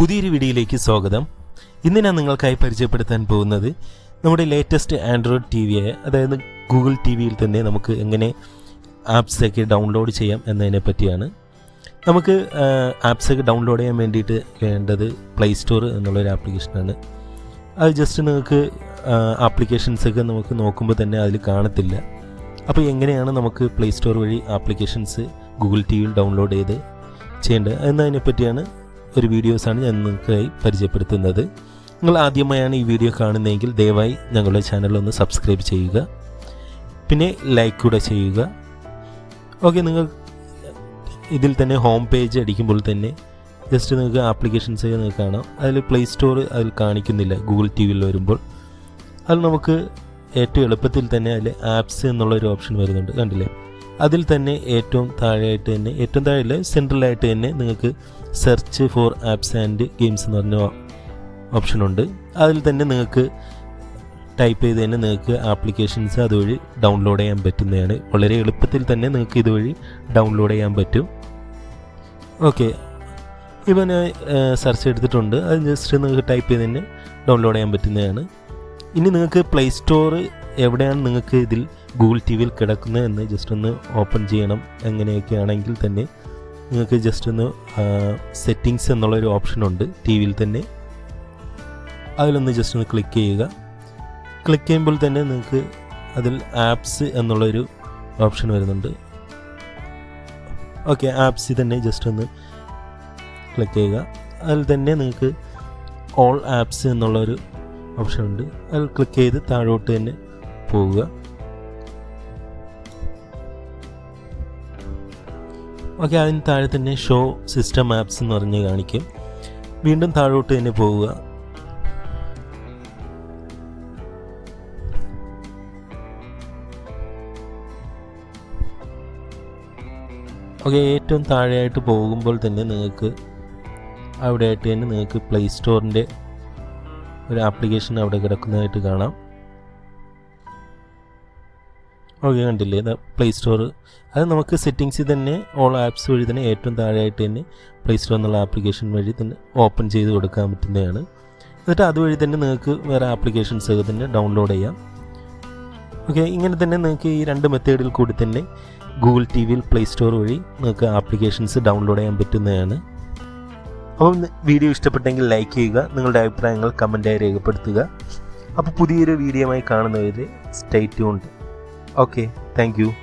പുതിയൊരു വീഡിയോയിലേക്ക് സ്വാഗതം. ഇന്ന് ഞാൻ നിങ്ങൾക്കായി പരിചയപ്പെടുത്താൻ പോകുന്നത് നമ്മുടെ ലേറ്റസ്റ്റ് ആൻഡ്രോയിഡ് ടി വി ആയ അതായത് ഗൂഗിൾ ടി വിയിൽ തന്നെ നമുക്ക് എങ്ങനെ ആപ്സൊക്കെ ഡൗൺലോഡ് ചെയ്യാം എന്നതിനെ പറ്റിയാണ്. നമുക്ക് ആപ്സൊക്കെ ഡൗൺലോഡ് ചെയ്യാൻ വേണ്ടിയിട്ട് വേണ്ടത് പ്ലേ സ്റ്റോർ എന്നുള്ളൊരു ആപ്ലിക്കേഷനാണ് അത് ജസ്റ്റ് നിങ്ങൾക്ക് ആപ്ലിക്കേഷൻസൊക്കെ നമുക്ക് നോക്കുമ്പോൾ തന്നെ അതിൽ കാണത്തില്ല. അപ്പോൾ എങ്ങനെയാണ് നമുക്ക് പ്ലേ സ്റ്റോർ വഴി ആപ്ലിക്കേഷൻസ് ഗൂഗിൾ ടി വിയിൽ ഡൗൺലോഡ് ചെയ്ത് ചെയ്യേണ്ടത്? എന്നതിനെ പറ്റിയാണ് ഒരു വീഡിയോസാണ് ഞാൻ നിങ്ങൾക്കായി പരിചയപ്പെടുത്തുന്നത്. നിങ്ങൾ ആദ്യമായാണ് ഈ വീഡിയോ കാണുന്നതെങ്കിൽ ദയവായി ഞങ്ങളുടെ ചാനൽ ഒന്ന് സബ്സ്ക്രൈബ് ചെയ്യുക. പിന്നെ ലൈക്ക് കൂടെ ചെയ്യുക. ഓക്കെ നിങ്ങൾ ഇതിൽ തന്നെ ഹോം പേജ് അടിക്കുമ്പോൾ തന്നെ ജസ്റ്റ് നിങ്ങൾക്ക് ആപ്ലിക്കേഷൻസ് നിങ്ങൾക്ക് കാണാം. അതിൽ പ്ലേ സ്റ്റോർ അതിൽ കാണിക്കുന്നില്ല ഗൂഗിൾ ടി വിയിൽ വരുമ്പോൾ. അത് നമുക്ക് ഏറ്റവും എളുപ്പത്തിൽ തന്നെ അതിൽ ആപ്സ് എന്നുള്ളൊരു ഓപ്ഷൻ വരുന്നുണ്ട്. കണ്ടില്ലേ? അതിൽ തന്നെ ഏറ്റവും താഴെയായിട്ട് തന്നെ ഏറ്റവും താഴെ സെൻട്രലായിട്ട് തന്നെ നിങ്ങൾക്ക് search for apps and games എന്ന് പറഞ്ഞ ഓപ്ഷനുണ്ട് അതിൽ തന്നെ നിങ്ങൾക്ക് ടൈപ്പ് ചെയ്ത് തന്നെ നിങ്ങൾക്ക് ആപ്ലിക്കേഷൻസ് അതുവഴി ഡൗൺലോഡ് ചെയ്യാൻ പറ്റുന്നതാണ്. വളരെ എളുപ്പത്തിൽ തന്നെ നിങ്ങൾക്ക് ഇതുവഴി ഡൗൺലോഡ് ചെയ്യാൻ പറ്റും. ഓക്കെ ഇപ്പോൾ ഞാൻ സെർച്ച് എടുത്തിട്ടുണ്ട്. അത് ജസ്റ്റ് നിങ്ങൾക്ക് ടൈപ്പ് ചെയ്ത് തന്നെ ഡൗൺലോഡ് ചെയ്യാൻ പറ്റുന്നതാണ്. ഇനി നിങ്ങൾക്ക് പ്ലേ സ്റ്റോർ എവിടെയാണ് നിങ്ങൾക്ക് ഇതിൽ ഗൂഗിൾ ടി വിയിൽ കിടക്കുന്നത് എന്ന് ജസ്റ്റ് ഒന്ന് ഓപ്പൺ ചെയ്യണം. എങ്ങനെയൊക്കെ ആണെങ്കിൽ തന്നെ നിങ്ങൾക്ക് ജസ്റ്റ് ഒന്ന് സെറ്റിങ്സ് എന്നുള്ളൊരു ഓപ്ഷനുണ്ട് ടി വിയിൽ തന്നെ. അതിലൊന്ന് ജസ്റ്റ് ഒന്ന് ക്ലിക്ക് ചെയ്യുക. ക്ലിക്ക് ചെയ്യുമ്പോൾ തന്നെ നിങ്ങൾക്ക് അതിൽ ആപ്സ് എന്നുള്ളൊരു ഓപ്ഷൻ വരുന്നുണ്ട്. ഓക്കെ ആപ്സ് തന്നെ ജസ്റ്റ് ഒന്ന് ക്ലിക്ക് ചെയ്യുക. അതിൽ തന്നെ നിങ്ങൾക്ക് ഓൾ ആപ്സ് എന്നുള്ളൊരു ഓപ്ഷൻ ഉണ്ട്. അതിൽ ക്ലിക്ക് ചെയ്ത് താഴോട്ട് തന്നെ പോവുക. ഓക്കെ അതിന് താഴെ തന്നെ ഷോ സിസ്റ്റം ആപ്സ് എന്ന് പറഞ്ഞ് കാണിക്കും. വീണ്ടും താഴോട്ട് തന്നെ പോവുക. ഓക്കെ ഏറ്റവും താഴെയായിട്ട് പോകുമ്പോൾ തന്നെ നിങ്ങൾക്ക് അവിടെയായിട്ട് തന്നെ നിങ്ങൾക്ക് പ്ലേ സ്റ്റോറിന്റെ ഒരു ആപ്ലിക്കേഷൻ അവിടെ കിടക്കുന്നതായിട്ട് കാണാം. ഓക്കെ കണ്ടില്ലേ? പ്ലേ സ്റ്റോർ അത് നമുക്ക് സെറ്റിങ്സിൽ തന്നെ ഓൾ ആപ്സ് വഴി തന്നെ ഏറ്റവും താഴെയായിട്ട് തന്നെ പ്ലേ സ്റ്റോർ എന്നുള്ള ആപ്ലിക്കേഷൻ വഴി തന്നെ ഓപ്പൺ ചെയ്ത് കൊടുക്കാൻ പറ്റുന്നതാണ്. എന്നിട്ട് അതുവഴി തന്നെ നിങ്ങൾക്ക് വേറെ ആപ്ലിക്കേഷൻസ് ഒക്കെ തന്നെ ഡൗൺലോഡ് ചെയ്യാം. ഓക്കെ ഇങ്ങനെ തന്നെ നിങ്ങൾക്ക് ഈ രണ്ട് മെത്തേഡിൽ കൂടി തന്നെ ഗൂഗിൾ ടി വിയിൽ പ്ലേ സ്റ്റോർ വഴി നിങ്ങൾക്ക് ആപ്ലിക്കേഷൻസ് ഡൗൺലോഡ് ചെയ്യാൻ പറ്റുന്നതാണ്. അപ്പം വീഡിയോ ഇഷ്ടപ്പെട്ടെങ്കിൽ ലൈക്ക് ചെയ്യുക നിങ്ങളുടെ അഭിപ്രായങ്ങൾ കമന്റായി രേഖപ്പെടുത്തുക. അപ്പോൾ പുതിയൊരു വീഡിയോ ആയി കാണുന്നവരെ stay tuned Okay, thank you.